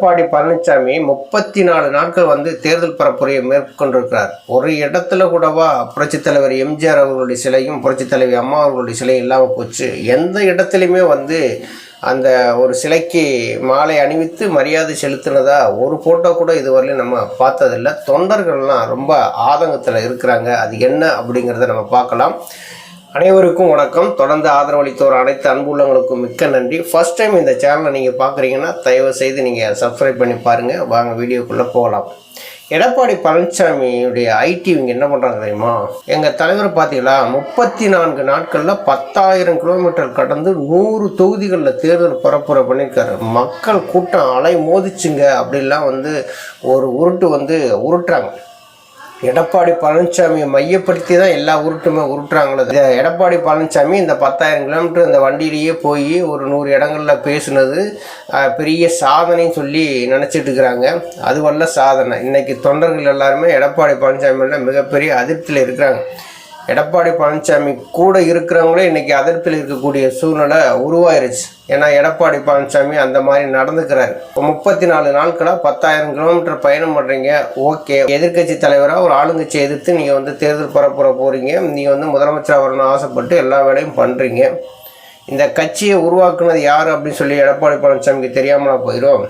எடப்பாடி பழனிசாமி முப்பத்தி நாலு நாட்கள் வந்து தேர்தல் பரப்புரையை மேற்கொண்டிருக்கிறார். ஒரு இடத்துல கூடவா புரட்சித் தலைவர் எம்ஜிஆர் அவர்களுடைய சிலையும் புரட்சித் தலைவி அம்மா அவர்களுடைய சிலையும் இல்லாமல் போச்சு. எந்த இடத்துலையுமே வந்து அந்த ஒரு சிலைக்கு மாலை அணிவித்து மரியாதை செலுத்தினதா ஒரு ஃபோட்டோ கூட இதுவரையிலும் நம்ம பார்த்ததில்ல. தொண்டர்கள்லாம் ரொம்ப ஆதங்கத்தில் இருக்கிறாங்க. அது என்ன அப்படிங்கிறத நம்ம பார்க்கலாம். அனைவருக்கும் வணக்கம். தொடர்ந்து ஆதரவளித்தோர் அனைத்து அன்புள்ளவங்களுக்கும் மிக்க நன்றி. ஃபஸ்ட் டைம் இந்த சேனலை நீங்கள் பார்க்குறீங்கன்னா தயவு செய்து நீங்கள் சப்ஸ்கிரைப் பண்ணி பாருங்கள் வாங்க வீடியோக்குள்ளே போகலாம். எடப்பாடி பழனிசாமியுடைய ஐடி இவங்க என்ன பண்ணுறாங்க தெரியுமா? எங்கள் தலைவர் பார்த்தீங்களா முப்பத்தி நான்கு நாட்களில் பத்தாயிரம் கிலோமீட்டர் கடந்து நூறு தொகுதிகளில் தேர்தல் பரப்புரை பண்ணியிருக்காரு மக்கள் கூட்டம் அலை மோதிச்சுங்க அப்படிலாம் வந்து ஒரு உருட்டு வந்து உருட்டுறாங்க. எடப்பாடி பழனிசாமியை மையப்படுத்தி தான் எல்லா உருட்டுமே உருட்டுறாங்களே எடப்பாடி பழனிசாமி இந்த பத்தாயிரம் கிலோமீட்டர் இந்த வண்டியிலேயே போய் ஒரு நூறு இடங்கள்ல பேசுனது பெரிய சாதனைன்னு சொல்லி நினச்சிட்டு இருக்கிறாங்க. அது வல்ல சாதனை. இன்றைக்கி தொண்டர்கள் எல்லாருமே எடப்பாடி பழனிசாமியில் மிகப்பெரிய அதிருப்தியில் இருக்கிறாங்க. எடப்பாடி பழனிசாமி கூட இருக்கிறவங்களே இன்றைக்கி அதிருப்தியில் இருக்கக்கூடிய சூழ்நிலை உருவாயிருச்சு. ஏன்னா எடப்பாடி பழனிசாமி அந்த மாதிரி நடந்துக்கிறாரு. இப்போ முப்பத்தி நாலு நாட்களாக பத்தாயிரம் கிலோமீட்டர் பயணம் பண்ணுறீங்க ஓகே. எதிர்க்கட்சி தலைவராக ஒரு ஆளுங்கட்சியை எதிர்த்து நீங்கள் வந்து தேர்தல் பரப்புற போகிறீங்க நீங்கள் வந்து முதலமைச்சராக வரணும்னு ஆசைப்பட்டு எல்லா வேலையும் பண்ணுறீங்க இந்த கட்சியை உருவாக்குனது யார் அப்படின்னு சொல்லி எடப்பாடி பழனிசாமிக்கு தெரியாமலா போயிடும்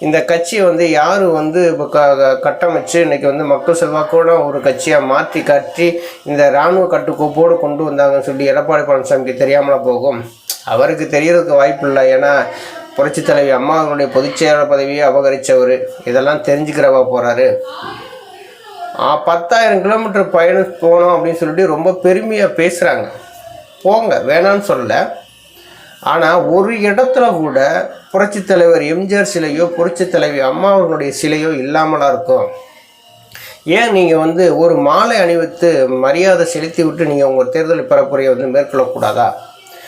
இந்த கட்சியை வந்து யார் வந்து இப்போ க க- கட்டமைச்சு இன்றைக்கி வந்து மக்கள் செல்வாக்கோட ஒரு கட்சியாக மாற்றி கட்டி இந்த இராணுவ கட்டுக்கோப்போடு கொண்டு வந்தாங்கன்னு சொல்லி எடப்பாடி பழனிசாமிக்கு தெரியாமல் போகும்? அவருக்கு தெரியறதுக்கு வாய்ப்பு இல்லை. ஏன்னா புரட்சித் தலைவி அம்மா அவருடைய பொதுச்செயலாளர் பதவியை அபகரித்தவர் இதெல்லாம் தெரிஞ்சுக்கிறவா போகிறாரு பத்தாயிரம் கிலோமீட்டர் பயணம் போனோம் அப்படின்னு சொல்லிட்டு ரொம்ப பெருமையாக பேசுகிறாங்க போங்க வேணான்னு சொல்லலை. ஆனால் ஒரு இடத்துல கூட புரட்சித் தலைவர் எம்ஜிஆர் சிலையோ புரட்சி தலைவி அம்மா அவர்களுடைய சிலையோ இல்லாமலா இருக்கும். ஏன் நீங்கள் வந்து ஒரு மாலை அணிவித்து மரியாதை செலுத்தி விட்டு நீங்கள் உங்கள் தேர்தல் பரப்புரையை வந்து மேற்கொள்ளக்கூடாதா?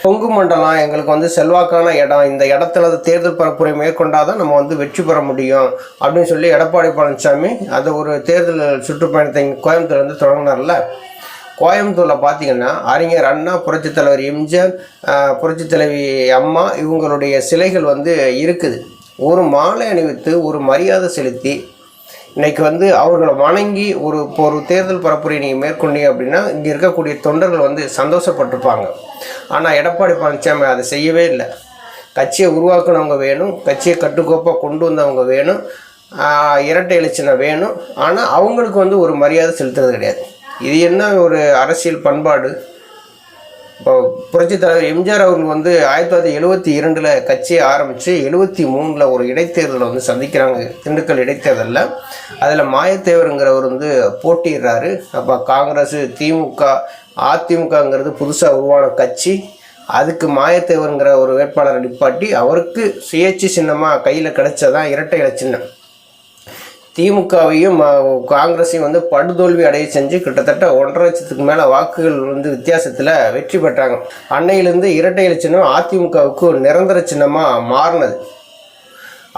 கொங்கு மண்டலம் எங்களுக்கு வந்து செல்வாக்கான இடம். இந்த இடத்துல தேர்தல் பரப்புரை மேற்கொண்டாதான் நம்ம வந்து வெற்றி பெற முடியும் அப்படின்னு சொல்லி எடப்பாடி பழனிசாமி அதை ஒரு தேர்தல் சுற்றுப்பயணத்தை கோயம்புத்தூர் வந்து தொடங்கினார்ல. கோயம்புத்தூரில் பார்த்தீங்கன்னா அறிஞர் அண்ணா புரட்சி தலைவர் எம்ஜிஆர் புரட்சி புரட்சித் தலைவி அம்மா இவங்களுடைய சிலைகள் வந்து இருக்குது. ஒரு மாலை அணிவித்து ஒரு மரியாதை செலுத்தி இன்னைக்கு வந்து அவர்களை வணங்கி ஒரு இப்போ ஒரு தேர்தல் பரப்புரை நீங்கள் மேற்கொண்டீங்க அப்படின்னா இங்கே இருக்கக்கூடிய தொண்டர்கள் வந்து சந்தோஷப்பட்டிருப்பாங்க. ஆனால் எடப்பாடி பழனிசாமி அதை செய்யவே இல்லை. கட்சியை உருவாக்குனவங்க வேணும் கட்சியை கட்டுக்கோப்பாக கொண்டு வந்தவங்க வேணும் இரட்டை இலச்சினை வேணும். ஆனால் அவங்களுக்கு வந்து ஒரு மரியாதை செலுத்துறது கிடையாது. இது என்ன ஒரு அரசியல் பண்பாடு? இப்போ புரட்சி தலைவர் எம்ஜிஆர் அவர்கள் வந்து ஆயிரத்தி தொள்ளாயிரத்தி எழுபத்தி இரண்டில் கட்சியை ஆரம்பித்து எழுபத்தி மூணில் ஒரு இடைத்தேர்தலை வந்து சந்திக்கிறாங்க. திண்டுக்கல் இடைத்தேர்தலில். அதில் மாயத்தேவருங்கிறவர் வந்து போட்டிடுறாரு அப்போ காங்கிரஸ் திமுக அதிமுகங்கிறது புதுசாக உருவான கட்சி. அதுக்கு மாயத்தேவருங்கிற ஒரு வேட்பாளரை நிப்பாட்டி அவருக்கு சுயேட்சை சின்னமாக கையில் கிடைச்சதான் இரட்டை இலை சின்னம். திமுகவையும் காங்கிரஸையும் வந்து படுதோல்வி அடைய செஞ்சு கிட்டத்தட்ட ஒன்றரை லட்சத்துக்கு மேலே வாக்குகள் வந்து வித்தியாசத்தில் வெற்றி பெற்றாங்க. அன்னையிலேருந்து இரட்டை சின்னம் அதிமுகவுக்கு ஒரு நிரந்தர சின்னமாக மாறினது.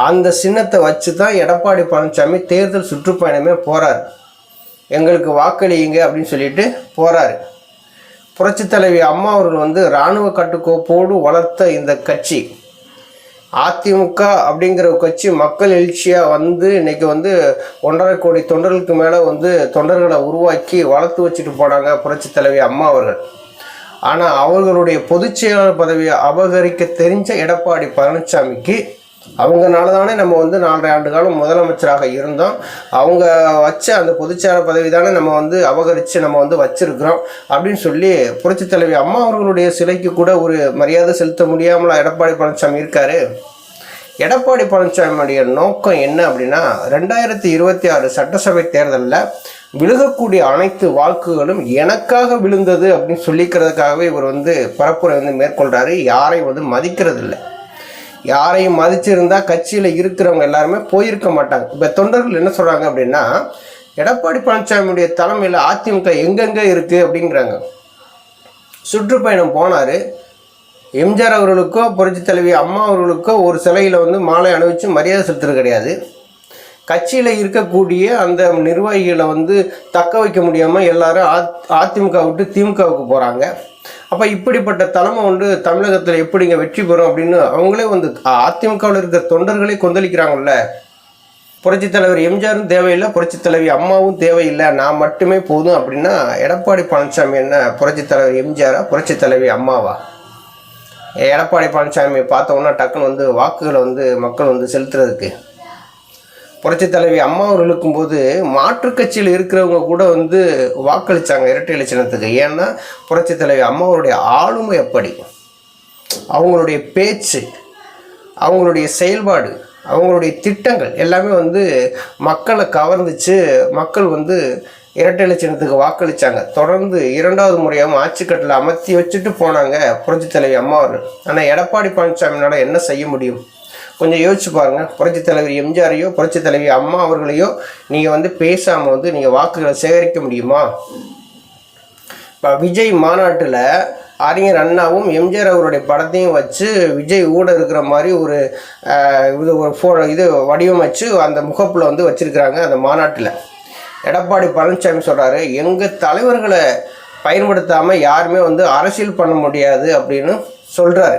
அந்த சின்னத்தை வச்சு தான் எடப்பாடி பழனிசாமி தேர்தல் சுற்றுப்பயணமே போகிறார் எங்களுக்கு வாக்களியுங்க அப்படின்னு சொல்லிட்டு போகிறாரு புரட்சித் தலைவி அம்மா அவர்கள் வந்து இராணுவ கட்டுக்கோப்போடு வளர்த்த இந்த கட்சி. அதிமுக அப்படிங்கிற கட்சி மக்கள் எழுச்சியாக வந்து இன்றைக்கி வந்து ஒன்றரை கோடி தொண்டர்களுக்கு மேலே வந்து தொண்டர்களை உருவாக்கி வளர்த்து வச்சுட்டு போனாங்க புரட்சித் தலைவி அம்மா அவர்கள். ஆனால் அவர்களுடைய பொதுச் செயலாளர் பதவியை அபகரிக்க தெரிஞ்ச எடப்பாடி பழனிசாமிக்கு அவங்கனால தானே நம்ம வந்து நாலரை ஆண்டு காலம் முதலமைச்சராக இருந்தோம். அவங்க வச்ச அந்த பொதுச்சேர பதவி தானே நம்ம வந்து அபகரித்து நம்ம வந்து வச்சிருக்கிறோம். அப்படின்னு சொல்லி புரட்சித் தலைவி அம்மா அவர்களுடைய சிலைக்கு கூட ஒரு மரியாதை செலுத்த முடியாமல் எடப்பாடி பழனிசாமி இருக்கார்? எடப்பாடி பழனிசாமியுடைய நோக்கம் என்ன அப்படின்னா ரெண்டாயிரத்தி இருபத்தி ஆறு சட்டசபை தேர்தலில் விழுகக்கூடிய அனைத்து வாக்குகளும் எனக்காக விழுந்தது அப்படின்னு சொல்லிக்கிறதுக்காகவே இவர் வந்து பரப்புரை வந்து மேற்கொள்கிறாரு யாரையும் வந்து மதிக்கிறது இல்லை யாரையும் மதிச்சிருந்தா கட்சியில் இருக்கிறவங்க எல்லாருமே போயிருக்க மாட்டாங்க. இப்போ தொண்டர்கள் என்ன சொல்கிறாங்க அப்படின்னா எடப்பாடி பழனிசாமியுடைய தலைமையில் அதிமுக எங்கெங்கே இருக்குது அப்படிங்கிறாங்க. சுற்றுப்பயணம் போனார். எம்ஜிஆர் அவர்களுக்கோ புரட்சி தலைவி அம்மா அவர்களுக்கோ ஒரு சிலையில் வந்து மாலை அணிவிச்சு மரியாதை செலுத்துறது கிடையாது. கட்சியில் இருக்கக்கூடிய அந்த நிர்வாகிகளை வந்து தக்க வைக்க முடியாமல் எல்லாரும் அதிமுக விட்டு திமுகவுக்கு போகிறாங்க அப்போ இப்படிப்பட்ட தலைமை வந்து தமிழகத்தில் எப்படிங்க வெற்றி பெறும் அப்படின்னு அவங்களே வந்து அதிமுகவில் இருக்கிற தொண்டர்களே கொந்தளிக்கிறாங்கல்ல? புரட்சித் தலைவர் எம்ஜிஆரும் தேவையில்லை புரட்சித் தலைவி அம்மாவும் தேவையில்லை நான் மட்டுமே போதும் அப்படின்னா எடப்பாடி பழனிசாமி என்ன? புரட்சித் தலைவர் எம்ஜிஆரா புரட்சித் தலைவி அம்மாவா? எடப்பாடி பழனிசாமி பார்த்தோன்னா டக்குன்னு வந்து வாக்குகளை வந்து மக்கள் வந்து செலுத்துறதுக்கு புரட்சி தலைவி அம்மா அவர்கள் இருக்கும்போது மாற்றுக் கட்சியில் இருக்கிறவங்க கூட வந்து வாக்களித்தாங்க இரட்டை இலச்சினத்துக்கு ஏன்னா புரட்சி தலைவி அம்மா அவருடைய ஆளுமை எப்படி அவங்களுடைய பேச்சு அவங்களுடைய செயல்பாடு அவங்களுடைய திட்டங்கள் எல்லாமே வந்து மக்களை கவர்ந்துச்சு. மக்கள் வந்து இரட்டை இலட்சணத்துக்கு வாக்களித்தாங்க தொடர்ந்து இரண்டாவது முறையாகவும் ஆட்சிக்கட்டில் அமர்த்தி வச்சுட்டு போனாங்க புரட்சி தலைவி அம்மா அவர்கள். ஆனால் எடப்பாடி பழனிசாமினால என்ன செய்ய முடியும்? கொஞ்சம் யோசிச்சு பாருங்கள் புரட்சி தலைவர் எம்ஜிஆரையோ புரட்சி தலைவி அம்மா அவர்களையோ நீங்கள் வந்து பேசாமல் வந்து நீங்கள் வாக்குகளை சேகரிக்க முடியுமா? இப்போ விஜய் மாநாட்டில் அறிஞர் அண்ணாவும் எம்ஜிஆர் அவருடைய படத்தையும் வச்சு விஜய் ஊட இருக்கிற மாதிரி ஒரு இது ஒரு ஃபோ இது வடிவமைச்சு அந்த முகப்பில் வந்து வச்சுருக்கிறாங்க அந்த மாநாட்டில். எடப்பாடி பழனிசாமி சொல்கிறாரு எங்கள் தலைவர்களை பயன்படுத்தாமல் யாருமே வந்து அரசியல் பண்ண முடியாது அப்படின்னு சொல்கிறாரு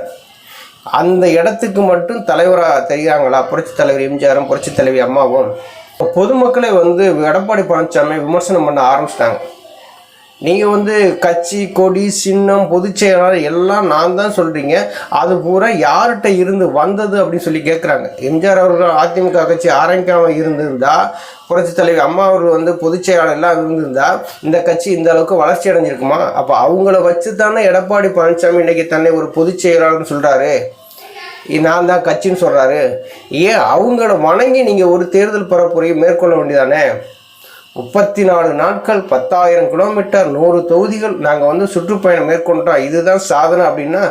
அந்த இடத்துக்கு மட்டும் தலைவராக தெரிகிறாங்களா புரட்சி தலைவர் எம்ஜிஆரும் புரட்சி தலைவி அம்மாவும். இப்போ பொதுமக்களே வந்து எடப்பாடி பழனிசாமி விமர்சனம் பண்ண ஆரம்பிச்சிட்டாங்க. நீங்கள் வந்து கட்சி கொடி சின்னம் பொதுச் செயலாளர் எல்லாம் நான் தான் சொல்கிறீங்க அது பூரா யார்கிட்ட இருந்து வந்தது அப்படின்னு சொல்லி கேட்குறாங்க எம்ஜிஆர் அவர்கள் அதிமுக கட்சி ஆரம்பிக்காமல் இருந்திருந்தா புரட்சி தலைவி அம்மா அவர்கள் வந்து பொதுச் செயலாளர் இருந்திருந்தா இந்த கட்சி இந்த அளவுக்கு வளர்ச்சி அடைஞ்சிருக்குமா? அப்போ அவங்கள வச்சு தானே எடப்பாடி பழனிசாமி இன்றைக்கி தன்னை ஒரு பொதுச் செயலாளர்னு சொல்கிறாரு நான் தான் கட்சின்னு சொல்கிறாரு ஏன் அவங்கள வணங்கி நீங்கள் ஒரு தேர்தல் பரப்புரையை மேற்கொள்ள வேண்டியதானே? முப்பத்தி நாலு நாட்கள் பத்தாயிரம் கிலோமீட்டர் நூறு தொகுதிகள் நாங்கள் வந்து சுற்றுப்பயணம் மேற்கொண்டோம். இதுதான் சாதனை அப்படின்னா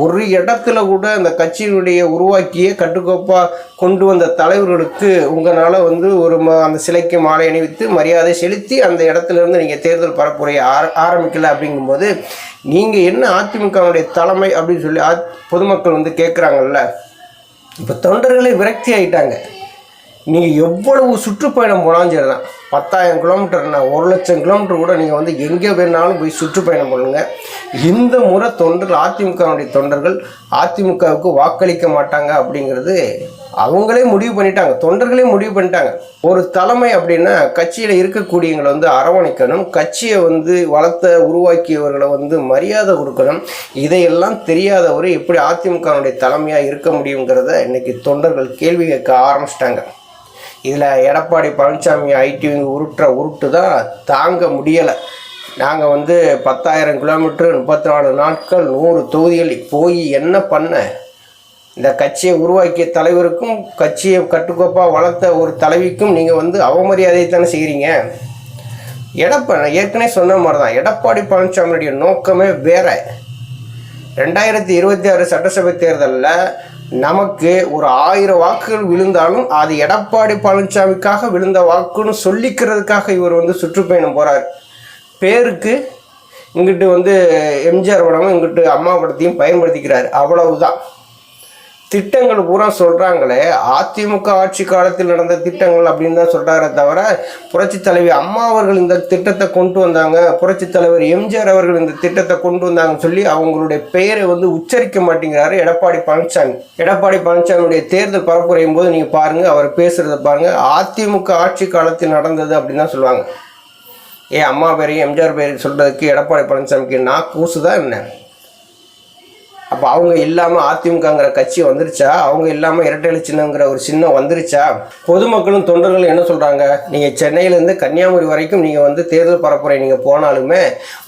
ஒரு இடத்துல கூட அந்த கட்சியினுடைய உருவாக்கிய கட்டுக்கோப்பாக கொண்டு வந்த தலைவர்களுக்கு உங்களால் வந்து ஒரு ம அந்த சிலைக்கு மாலை அணிவித்து மரியாதை செலுத்தி அந்த இடத்துல இருந்து நீங்கள் தேர்தல் பரப்புரையை ஆர ஆரம்பிக்கல அப்படிங்கும்போது நீங்கள் என்ன அதிமுகவுடைய தலைமை அப்படின்னு சொல்லி பொதுமக்கள் வந்து கேட்குறாங்கல்ல இப்போ தொண்டர்களே விரக்தி ஆகிட்டாங்க நீங்கள் எவ்வளவு சுற்றுப்பயணம் போனாலும் சரி தான் பத்தாயிரம் கிலோமீட்டர்னா ஒரு லட்சம் கிலோமீட்டர் கூட நீங்கள் வந்து எங்கே வேணாலும் போய் சுற்றுப்பயணம் பண்ணுங்கள் இந்த முறை தொண்டர் அதிமுகவுடைய தொண்டர்கள் அதிமுகவுக்கு வாக்களிக்க மாட்டாங்க அப்படிங்கிறது அவங்களே முடிவு பண்ணிட்டாங்க. தொண்டர்களே முடிவு பண்ணிட்டாங்க. ஒரு தலைமை அப்படின்னா கட்சியில் இருக்கக்கூடியவங்களை வந்து அரவணைக்கணும். கட்சியை வந்து வளர்த்த உருவாக்கியவர்களை வந்து மரியாதை கொடுக்கணும். இதையெல்லாம் தெரியாதவர் எப்படி அதிமுகவுடைய தலைமையாக இருக்க முடியுங்கிறத இன்னைக்கு தொண்டர்கள் கேள்வி கேட்க ஆரம்பிச்சிட்டாங்க. இதில் எடப்பாடி பழனிசாமி ஐடி உருட்டுற உருட்டு தான் தாங்க முடியலை. நாங்கள் வந்து பத்தாயிரம் கிலோமீட்டர் முப்பத்தி நாலு நாட்கள் நூறு தொகுதிகள் போய் என்ன பண்ண? இந்த கட்சியை உருவாக்கிய தலைவருக்கும் கட்சியை கட்டுக்கோப்பாக வளர்த்த ஒரு தலைவிக்கும் நீங்கள் வந்து அவமரியாதை தானே செய்கிறீங்க எடப்பா நான் ஏற்கனவே சொன்ன மாதிரி தான் எடப்பாடி பழனிசாமியுடைய நோக்கமே வேற. ரெண்டாயிரத்தி இருபத்தி ஆறு சட்டசபை தேர்தலில் நமக்கு ஒரு ஆயிரம் வாக்குகள் விழுந்தாலும் அது எடப்பாடி பழனிசாமிக்காக விழுந்த வாக்குன்னு சொல்லிக்கிறதுக்காக இவர் வந்து சுற்றுப்பயணம் போகிறார் பேருக்கு இங்கிட்டு வந்து எம்ஜிஆர் படமும் இங்கிட்டு அம்மா படத்தையும் பயன்படுத்திக்கிறார். அவ்வளவுதான். திட்டங்கள் பூரா சொல்கிறாங்களே அதிமுக ஆட்சி காலத்தில் நடந்த திட்டங்கள் அப்படின்னு தான் சொல்கிறாரே தவிர புரட்சி தலைவி அம்மா அவர்கள் இந்த திட்டத்தை கொண்டு வந்தாங்க. புரட்சி தலைவர் எம்ஜிஆர் அவர்கள் இந்த திட்டத்தை கொண்டு வந்தாங்கன்னு சொல்லி அவங்களுடைய பெயரை வந்து உச்சரிக்க மாட்டேங்கிறாரு. எடப்பாடி பழனிசாமி. எடப்பாடி பழனிசாமியுடைய தேர்தல் பரப்புரையும் போது நீங்கள் பாருங்கள் அவர் பேசுகிறத பாருங்கள் அதிமுக ஆட்சி காலத்தில் நடந்தது அப்படின்னு தான் சொல்லுவாங்க. ஏ அம்மா பேரையும் எம்ஜிஆர் பேரையும் சொல்கிறதுக்கு எடப்பாடி பழனிசாமிக்கு நான் கூசுதான் என்ன? அப்போ அவங்க இல்லாமல் அதிமுகங்கிற கட்சி வந்துருச்சா? அவங்க இல்லாமல் இரட்டை சின்னங்கிற ஒரு சின்னம் வந்துருச்சா? பொதுமக்களும் தொண்டர்களும் என்ன சொல்கிறாங்க நீங்கள் சென்னையிலேருந்து கன்னியாகுமரி வரைக்கும் நீங்கள் வந்து தேர்தல் பரப்புரை நீங்கள் போனாலுமே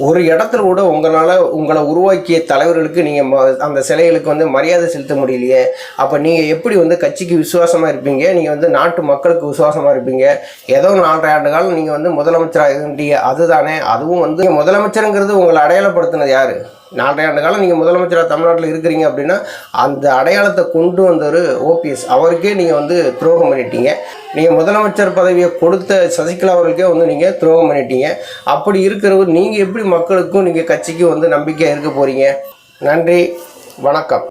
ஒரு இடத்துல கூட உங்களால் உங்களை உருவாக்கிய தலைவர்களுக்கு நீங்கள் அந்த சிலைகளுக்கு வந்து மரியாதை செலுத்த முடியலையே. அப்போ நீங்கள் எப்படி வந்து கட்சிக்கு விசுவாசமாக இருப்பீங்க? நீங்கள் வந்து நாட்டு மக்களுக்கு விசுவாசமாக இருப்பீங்க? ஏதோ நாலரை ஆண்டு காலம் நீங்கள் வந்து முதலமைச்சராக இருந்தீங்க. அதுதானே. அதுவும் வந்து முதலமைச்சருங்கிறது உங்களை அடையாளப்படுத்தினது யார்? நாலரை ஆண்டு காலம் நீங்கள் முதலமைச்சராக தமிழ்நாட்டில் இருக்கிறீங்க அப்படின்னா அந்த அடையாளத்தை கொண்டு வந்தவர் ஓபிஎஸ். அவருக்கே நீங்கள் வந்து துரோகம் பண்ணிட்டீங்க. நீங்கள் முதலமைச்சர் பதவியை கொடுத்த சசிகலா அவர்களுக்கே வந்து நீங்கள் துரோகம் பண்ணிட்டீங்க. அப்படி இருக்கிறவர் நீங்கள் எப்படி மக்களுக்கும் நீங்கள் கட்சிக்கும் வந்து நம்பிக்கையாக இருக்க போகிறீங்க நன்றி. வணக்கம்.